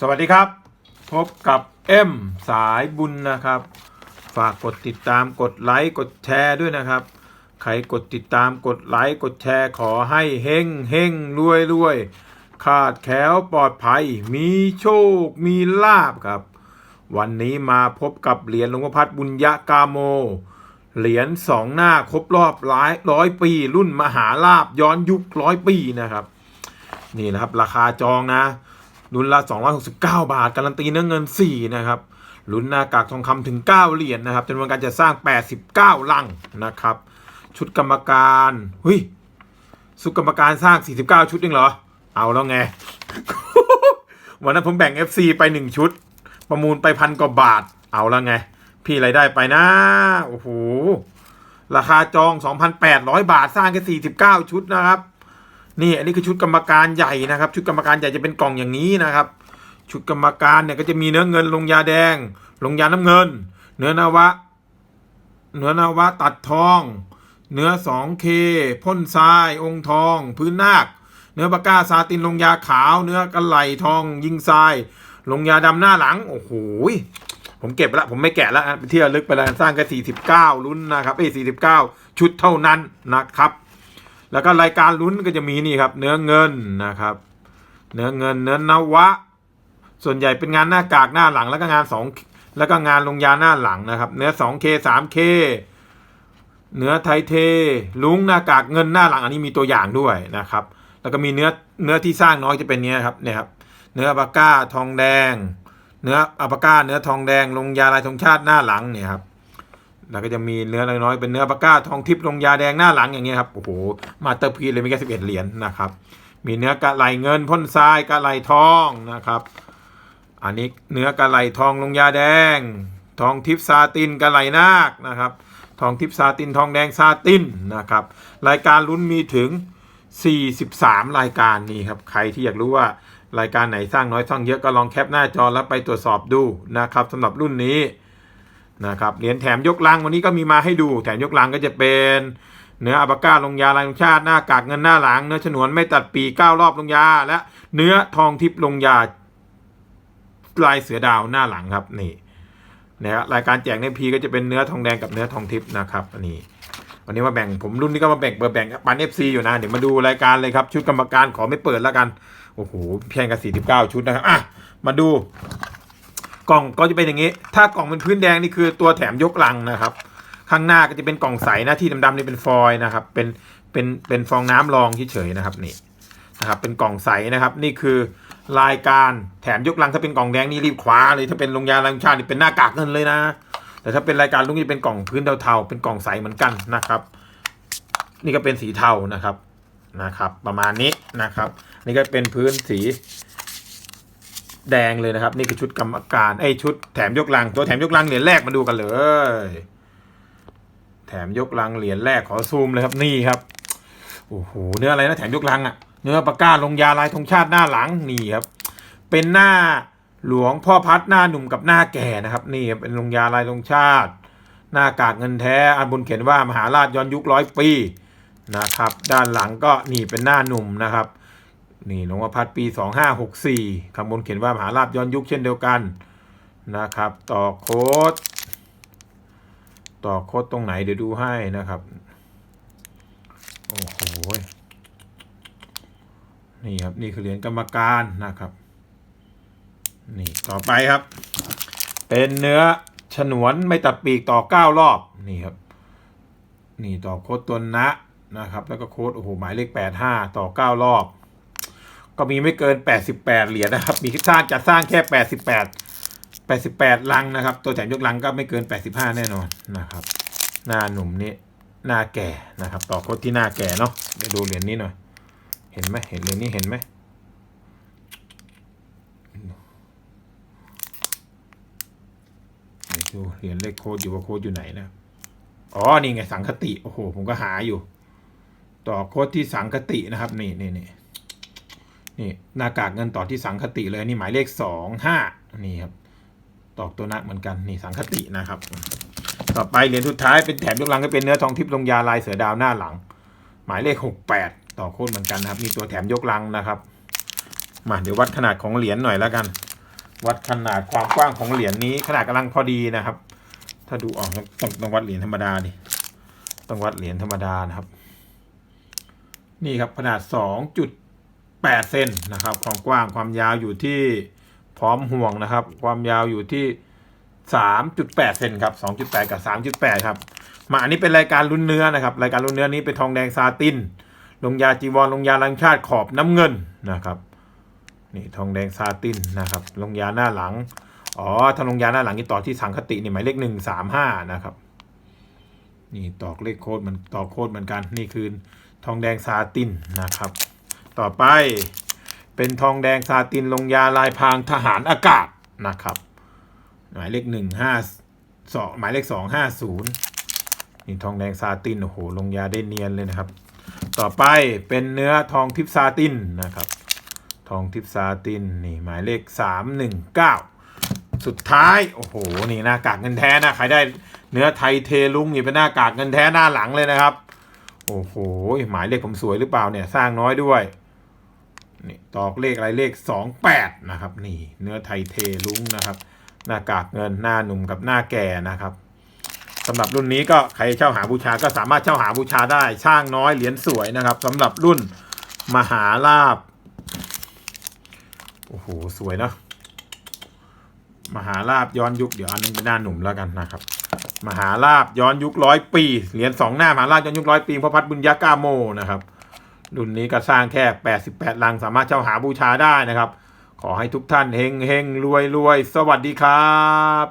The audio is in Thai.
สวัสดีครับ พบกับเอ็มสายบุญนะครับ ฝากกดติดตามกดไลค์กดแชร์ด้วยนะครับ ใครกดติดตามกดไลค์กดแชร์ขอให้เฮงเฮงรวยรวยขาดแคล้วปลอดภัย มีโชคมีลาบครับ วันนี้มาพบกับเหรียญหลวงพ่อพัดบุญยกาโม เหรียญสองหน้าครบรอบร้อยร้อยปี รุ่นมหาลาบย้อนยุคร้อยปีนะครับ นี่นะครับ ราคาจองนะ รุ่นละ 269 บาท การันตีเนื้อเงิน 4 นะครับลุ้นหน้ากากทองคำถึง 9 เหรียญนะครับจำนวนการจะสร้าง 89 ลังนะครับ ชุดกรรมการเฮ้ยสุดกรรมการสร้าง 49 ชุดเองเหรอ เอาแล้วไง วันนั้นผมแบ่ง FC ไป 1 ชุด ประมูลไปพันกว่าบาท เอาแล้วไง พี่รายได้ไปนะ โอ้โห ราคาจอง 2,800 บาทสร้างแค่49 ชุดนะครับ นี่อันนี้คือชุดกรรมการใหญ่นะครับ ชุดกรรมการใหญ่จะเป็นกล่องอย่างนี้นะครับ ชุดกรรมการเนี่ยก็จะมีเนื้อเงินลงยาแดง ลงยาน้ำเงิน เนื้อนาวะ เนื้อนาวะตัดทอง เนื้อ 2K พ่นทราย องค์ทอง พื้นนาค เนื้อปากกาซาตินลงยาขาว เนื้อกระไหลทอง ยิงทราย ลงยาดำหน้าหลังโอ้โหผมเก็บไปล้วผมไม่แกะแล้วนะเที่ยวลึกไปแล้วสร้างแค่49ลุ้นนะครับเอ้ย49 ชุดเท่านั้นนะครับ แล้วก็รายการลุ้นก็จะมีนี่ครับ เนื้อเงินนะครับ เนื้อเงินเนื้อนวะ ส่วนใหญ่เป็นงานหน้ากากหน้าหลัง แล้วก็งานสองแล้วก็งานลงยาหน้าหลังนะครับ เนื้อ 2K 3K เนื้อไทเท ลุงหน้ากากเงินหน้าหลังอันนี้มีตัวอย่างด้วยนะครับ แล้วก็มีเนื้อเนื้อที่สร้างน้อยจะเป็นเนี้ยครับเนี่ยครับเนื้ออัปาก้าทองแดง เนื้ออัปาก้าเนื้อทองแดงลงยาลายธงชาติหน้าหลังเนี่ยครับ แล้วก็จะมีเนื้อน้อยๆเป็นเนื้อปากก้าทองทิพย์ลงยาแดงหน้าหลังอย่างเงี้ยครับโอ้โหมาเตอร์พีเลยมีแค่สิบเอ็ดเหรียญนะครับ มีเนื้อกระไหลเงินพ่นทรายกระไหลทองนะครับ อันนี้เนื้อกระไหลทองลงยาแดง ทองทิพย์ซาตินกระไหลนาคนะครับ ทองทิพย์ซาตินทองแดงซาตินนะครับ รายการลุ้นมีถึง 43 รายการนี่ครับใครที่อยากรู้ว่ารายการไหนสร้างน้อยสร้างเยอะก็ลองแคปหน้าจอแล้วไปตรวจสอบดูนะครับสำหรับรุ่นนี้ นะครับเหรียญแถมยกลังวันนี้ก็มีมาให้ดู แถมยกลังก็จะเป็นเนื้ออัปาก้าลงยาลายลงชาติหน้ากากเงินหน้าหลัง เนื้อฉนวนไม่ตัดปีกเก้ารอบลงยา และเนื้อทองทิพย์ลงยาลายเสือดาวหน้าหลังครับนี่นะครับรายการแจกในพีก็จะเป็นเนื้อทองแดงกับเนื้อทองทิพย์นะครับอันนี้วันนี้มาแบ่งผมรุ่นนี้ก็มาแบ่งเบอร์แบ่งปันเอฟซีอยู่นะ เดี๋ยวมาดูรายการเลยครับ ชุดกรรมการขอไม่เปิดแล้วกัน โอ้โหเพียงกับสี่สิบเก้าชุดนะครับอะมาดู กล่องก็จะเป็นอย่างนี้ ถ้ากล่องเป็นพื้นแดงนี่คือตัวแถมยกลังนะครับ ข้างหน้าก็จะเป็นกล่องใสนะที่ดำๆนี่เป็นฟอยนะครับ เป็นเป็นเป็นฟองน้ำรองเฉยๆนะครับนี่นะครับเป็นกล่องใสนะครับ นี่คือรายการแถมยกลังถ้าเป็นกล่องแดงนี่รีบคว้าเลยถ้าเป็นลงยาลังชาตินี่เป็นหน้ากากเงินเลยนะ แต่ถ้าเป็นรายการลุงนี่เป็นกล่องพื้นเทาๆเป็นกล่องใสเหมือนกันนะครับ นี่ก็เป็นสีเทานะครับนะครับ ประมาณนี้นะครับ นี่ก็เป็นพื้นสี แดงเลยนะครับ นี่คือชุดกรรมการไอยชุดแถมยกลังตัวแถมยกลังเหรียญแรกมาดูกันเลย แถมยกลังเหรียญแรกขอซูมเลยครับนี่ครับโอ้โหเนื้ออะไรนะแถมยกลังอะเนื้อปากกาลงยาลายธงชาติหน้าหลังนี่ครับ เป็นหน้าหลวงพ่อพัดหน้าหนุ่มกับหน้าแก่นะครับ นี่เป็นลงยาลายธงชาติ หน้ากากเงินแท้อันบนเขียนว่ามหาราชย้อนยุคร้อยปีนะครับ ด้านหลังก็นี่เป็นหน้าหนุ่มนะครับ นี่หลวงพ่อพัดปี 2564ข้างบนเขียนว่ามหาราชย้อนยุคเช่นเดียวกันนะครับ ต่อโค้ด ต่อโค้ดตรงไหนเดี๋ยวดูให้นะครับ โอ้โห นี่ครับ นี่คือเหรียญกรรมการนะครับ นี่ต่อไปครับ เป็นเนื้อฉนวนไม่ตัดปีกต่อ9รอบ นี่ครับ นี่ต่อโค้ดตัวนะนะครับ แล้วก็โค้ดโอ้โหหมายเลข85ต่อ9รอบ ก็มีไม่เกิน 88 เหรียญนะครับ มีสร้างจัดสร้างแค่ 88 88 ลังนะครับ ตัวแถมยกลังก็ไม่เกิน 85 แน่นอนนะครับ หน้าหนุ่มนี่หน้าแก่นะครับ ต่อโคตรที่หน้าแก่เนาะเดี๋ยวดูเหรียญนี้หน่อย เห็นไหมเห็นเหรียญนี้เห็นไหมเดี๋ยวดูเหรียญเลขโค้ดอยู่ว่าโค้ดอยู่ไหนนะอ๋อนี่ไงสังคติโอ้โหผมก็หาอยู่ ต่อโค้ดที่สังคตินะครับ นี่นี่นี่ นี่หน้ากากเงินต่อที่สังคติเลยนี่หมายเลขสองห้านี่ครับตอกตัวนักเหมือนกันนี่สังคตินะครับ ต่อไปเหรียญสุดท้ายเป็นแถมยกลังก็เป็นเนื้อทองทิพย์ลงยาลายเสือดาวหน้าหลัง หมายเลขหกแปดต่อโค้ดเหมือนกันนะครับมีตัวแถมยกลังนะครับมาเดี๋ยววัดขนาดของเหรียญหน่อยแล้วกัน วัดขนาดความกว้างของเหรียญนี้ขนาดกำลังพอดีนะครับ ถ้าดูออกต้องต้องวัดเหรียญธรรมดาดิต้องวัดเหรียญธรรมดานะครับ นี่ครับขนาดสองจุด แปดเซนนะครับ ความกว้างความยาวอยู่ที่พร้อมห่วงนะครับ ความยาวอยู่ที่สามจุดแปดเซนครับสองจุดแปดกับสามจุดแปดครับมาอันนี้เป็นรายการลุ้นเนื้อนะครับ รายการลุ้นเนื้อนี้เป็นทองแดงซาติน ลงยาจีวรลงยาลังชาติขอบน้ำเงินนะครับนี่ทองแดงซาตินนะครับ ลงยาหน้าหลัง อ๋อถ้าลงยาหน้าหลังนี่ต่อที่สังคตินี่หมายเลขหนึ่งสามห้านะครับ นี่ตอกเลขโค้ดมันตอกโค้ดเหมือนกันนี่คือทองแดงซาตินนะครับ ต่อไปเป็นทองแดงซาตินลงยาลายพรางทหารอากาศนะครับ หมายเลขหนึ่งห้าสองหมายเลขสองห้าศูนย์นี่ทองแดงซาตินโอ้โหลงยาได้เนียนเลยนะครับ ต่อไปเป็นเนื้อทองทิพซาตินนะครับ ทองทิพซาตินนี่หมายเลขสามหนึ่งเก้าสุดท้ายโอ้โหนี่หน้ากากเงินแท้นะใครได้เนื้อไทยเทลุงนี่เป็นหน้ากากเงินแท้หน้าหลังเลยนะครับ โอ้โหหมายเลขผมสวยหรือเปล่าเนี่ยสร้างน้อยด้วย นี่ตอกเลขอะไรเลขสองแปดนะครับ นี่เนื้อไทยเทลุงนะครับ หน้ากากเงินหน้าหนุ่มกับหน้าแก่นะครับสำหรับรุ่นนี้ก็ใครเช่าหาบูชาก็สามารถเช่าหาบูชาได้ช่างน้อยเหรียญสวยนะครับสำหรับรุ่นมหาลาบโอ้โหสวยเนาะมหาลาบย้อนยุคเดี๋ยวอันนึงเป็นหน้าหนุ่มแล้วกันนะครับ มหาลาบย้อนยุคร้อยปีเหรียญสองหน้ามหาลาบย้อนยุคร้อยปีพระพัฒบุญยกาโมนะครับ รุ่นนี้ก็สร้างแค่ 88 ลังสามารถเช่าหาบูชาได้นะครับ ขอให้ทุกท่านเฮงเฮงรวยรวยสวัสดีครับ